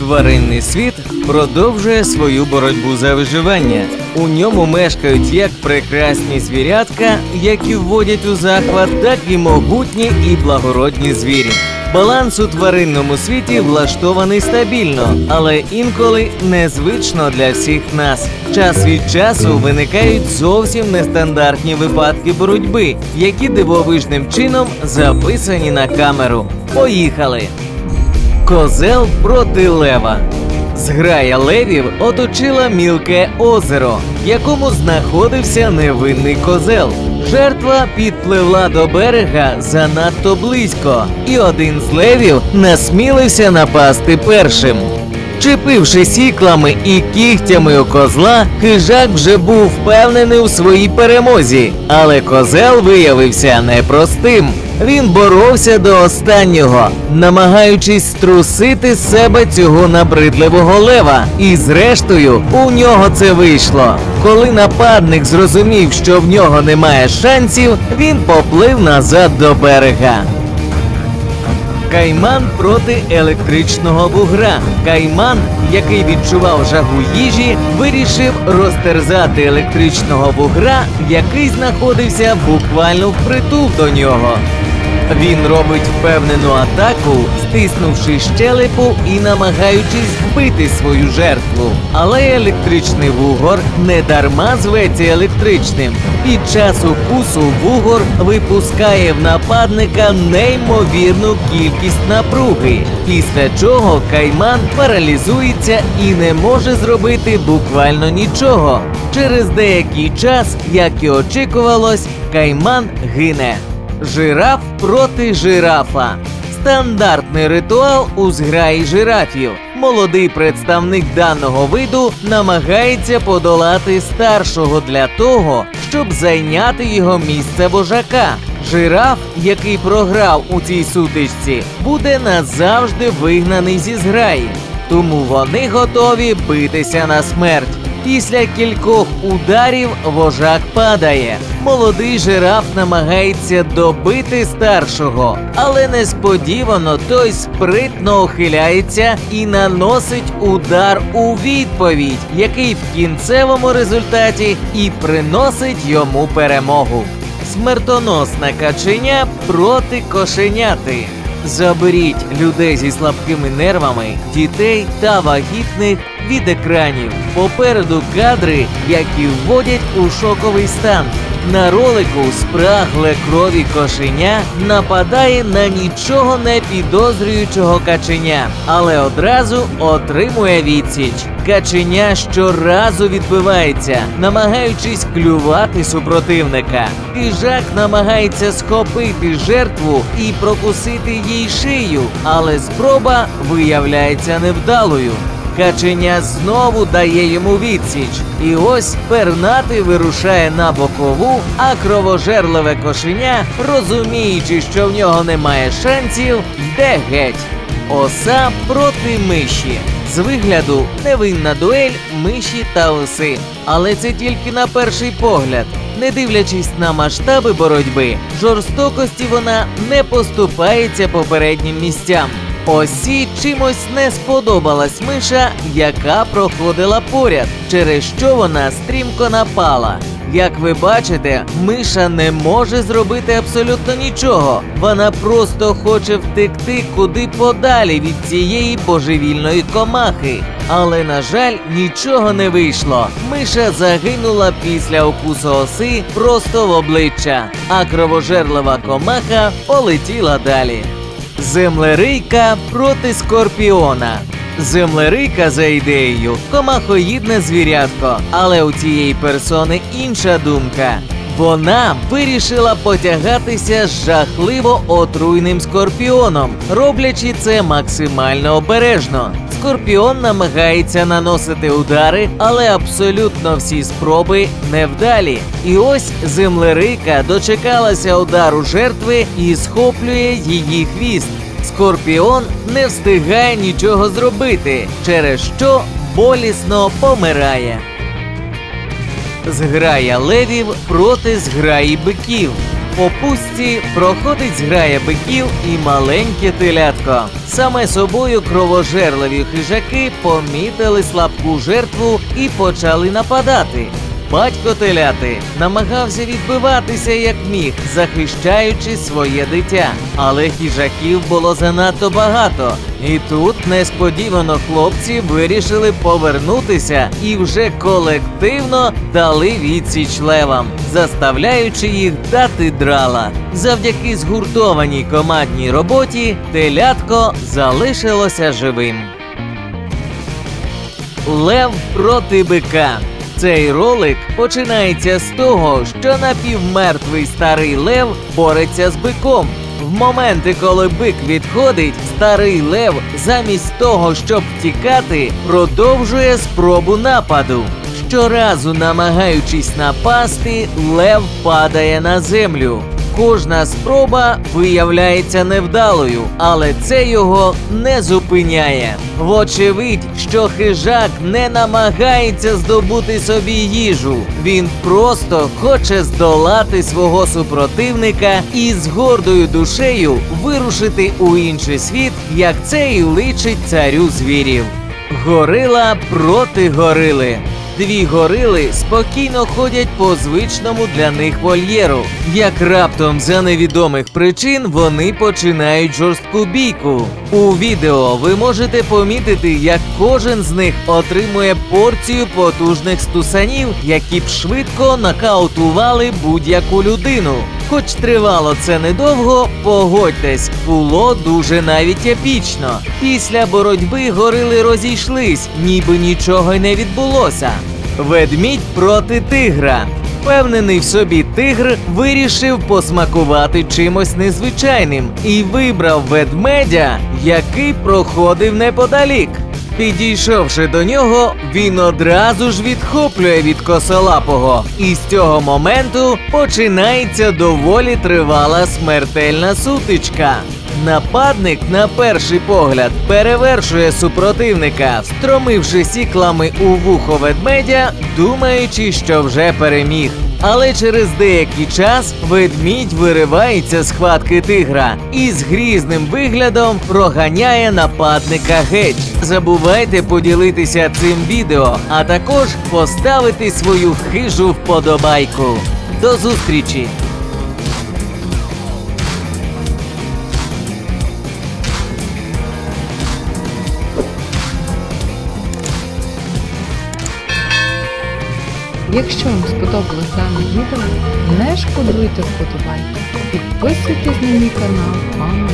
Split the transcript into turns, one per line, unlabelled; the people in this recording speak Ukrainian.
Тваринний світ продовжує свою боротьбу за виживання. У ньому мешкають як прекрасні звірятка, які вводять у захват, так і могутні і благородні звірі. Баланс у тваринному світі влаштований стабільно, але інколи незвично для всіх нас. Час від часу виникають зовсім нестандартні випадки боротьби, які дивовижним чином записані на камеру. Поїхали! Козел проти лева. Зграя левів оточила мілке озеро, в якому знаходився невинний козел. Жертва підпливла до берега занадто близько, і один з левів насмілився напасти першим. Чепивши сіклами і кігтями у козла, хижак вже був впевнений у своїй перемозі, але козел виявився непростим. Він боровся до останнього, намагаючись струсити з себе цього набридливого лева. І зрештою у нього це вийшло. Коли нападник зрозумів, що в нього немає шансів, він поплив назад до берега. Кайман проти електричного бугра. Кайман, який відчував жагу їжі, вирішив розтерзати електричного бугра, який знаходився буквально впритул до нього. Він робить впевнену атаку, стиснувши щелепу і намагаючись вбити свою жертву. Але електричний вугор не дарма зветься електричним. Під час укусу вугор випускає в нападника неймовірну кількість напруги, після чого кайман паралізується і не може зробити буквально нічого. Через деякий час, як і очікувалось, кайман гине. Жираф проти жирафа. Стандартний ритуал у зграї жирафів. Молодий представник даного виду намагається подолати старшого для того, щоб зайняти його місце вожака. Жираф, який програв у цій сутичці, буде назавжди вигнаний зі зграї. Тому вони готові битися на смерть. Після кількох ударів вожак падає. Молодий жираф намагається добити старшого, але несподівано той спритно ухиляється і наносить удар у відповідь, який в кінцевому результаті і приносить йому перемогу. Смертоносне каченя проти кошеняти. Заберіть людей зі слабкими нервами, дітей та вагітних від екранів. Попереду кадри, які вводять у шоковий стан. На ролику спрагле крові кошеня нападає на нічого не підозрюючого каченя, але одразу отримує відсіч. Каченя щоразу відбивається, намагаючись клювати супротивника. Хижак намагається схопити жертву і прокусити їй шию, але спроба виявляється невдалою. Каченя знову дає йому відсіч. І ось пернатий вирушає на бокову, а кровожерливе кошеня, розуміючи, що в нього немає шансів, йде геть. Оса проти миші. З вигляду невинна дуель миші та оси. Але це тільки на перший погляд. Не дивлячись на масштаби боротьби, жорстокості вона не поступається попереднім місцям. Осі чимось не сподобалась миша, яка проходила поряд, через що вона стрімко напала. Як ви бачите, миша не може зробити абсолютно нічого. Вона просто хоче втекти куди подалі від цієї божевільної комахи. Але, на жаль, нічого не вийшло. Миша загинула після укусу оси просто в обличчя, а кровожерлива комаха полетіла далі. Землерийка проти скорпіона. Землерийка за ідеєю комахоїдне звірятко, але у цієї персони інша думка. Вона вирішила потягатися з жахливо отруйним скорпіоном, роблячи це максимально обережно. Скорпіон намагається наносити удари, але абсолютно всі спроби невдалі. І ось землерийка дочекалася удару жертви і схоплює її хвіст. Скорпіон не встигає нічого зробити, через що болісно помирає. Зграя левів проти зграї биків. По пустці проходить зграя биків і маленьке телятко. Саме собою кровожерливі хижаки помітили слабку жертву і почали нападати. Батько теляти намагався відбиватися як міг, захищаючи своє дитя. Але хижаків було занадто багато. І тут несподівано хлопці вирішили повернутися і вже колективно дали відсіч левам, заставляючи їх дати драла. Завдяки згуртованій командній роботі телятко залишилося живим. Лев проти бика. Цей ролик починається з того, що напівмертвий старий лев бореться з биком. В моменти, коли бик відходить, старий лев, замість того, щоб втікати, продовжує спробу нападу. Щоразу намагаючись напасти, лев падає на землю. Кожна спроба виявляється невдалою, але це його не зупиняє. Вочевидь, що хижак не намагається здобути собі їжу. Він просто хоче здолати свого супротивника і з гордою душею вирушити у інший світ, як це і личить царю звірів. Горила проти горили. Дві горили спокійно ходять по звичному для них вольєру. Як раптом за невідомих причин вони починають жорстку бійку. У відео ви можете помітити, як кожен з них отримує порцію потужних стусанів, які б швидко нокаутували будь-яку людину. Хоч тривало це недовго, погодьтесь, було дуже навіть епічно. Після боротьби горили розійшлись, ніби нічого й не відбулося. Ведмідь проти тигра. Впевнений в собі тигр вирішив посмакувати чимось незвичайним і вибрав ведмедя, який проходив неподалік. Підійшовши до нього, він одразу ж відхоплює від косолапого, і з цього моменту починається доволі тривала смертельна сутичка. Нападник на перший погляд перевершує супротивника, встромивши сіклами у вухо ведмедя, думаючи, що вже переміг. Але через деякий час ведмідь виривається з хватки тигра і з грізним виглядом проганяє нападника геть. Забувайте поділитися цим відео, а також поставити свою хижу вподобайку. До зустрічі!
Якщо вам сподобалось дане відео, не шкодуйте вподобайки. Підписуйтесь на мій канал, мама